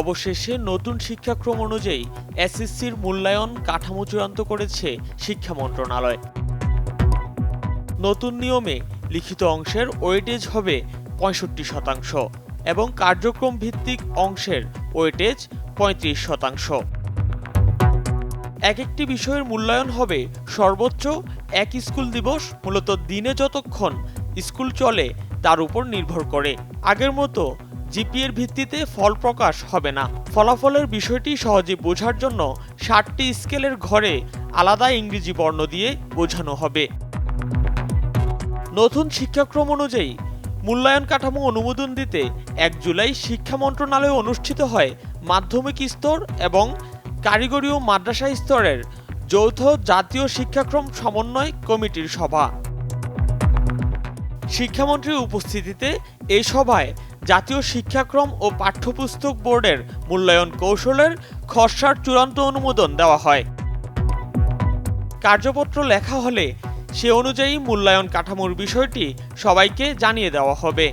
অবশেষে নতুন শিক্ষাক্রম অনুযায়ী এসএসসির মূল্যায়ন কাঠামো চূড়ান্ত করেছে শিক্ষা মন্ত্রণালয়। নতুন নিয়মে লিখিত অংশের ওয়েটেজ হবে পঁয়ষট্টি শতাংশ এবং কার্যক্রম ভিত্তিক অংশের ওয়েটেজ পঁয়ত্রিশ শতাংশ। এক একটি বিষয়ের মূল্যায়ন হবে সর্বোচ্চ এক স্কুল দিবস, মূলত দিনে যতক্ষণ স্কুল চলে তার উপর নির্ভর করে। আগের মতো জিপিএর ভিত্তিতে ফল প্রকাশ হবে না। ফলাফলের বিষয়টি সহজে বোঝার জন্য ষাটটি স্কেলের ঘরে আলাদা ইংরেজি বর্ণ দিয়ে বোঝানো হবে। নতুন শিক্ষাক্রম অনুযায়ী, মূল্যায়ন কাঠামো অনুমোদন দিতে এক জুলাই শিক্ষা মন্ত্রণালয়ে অনুষ্ঠিত হয় মাধ্যমিক স্তর এবং কারিগরি ও মাদ্রাসা স্তরের যৌথ জাতীয় শিক্ষাক্রম সমন্বয় কমিটির সভা। শিক্ষামন্ত্রীর উপস্থিতিতে এই সভায় জাতীয় শিক্ষাক্রম ও পাঠ্যপুস্তক বোর্ডের মূল্যায়ন কৌশলের খসড়ার চূড়ান্ত অনুমোদন দেওয়া হয়। কার্যপত্র লেখা হলে সে অনুযায়ী মূল্যায়ন কাঠামোর বিষয়টি সবাইকে জানিয়ে দেওয়া হবে।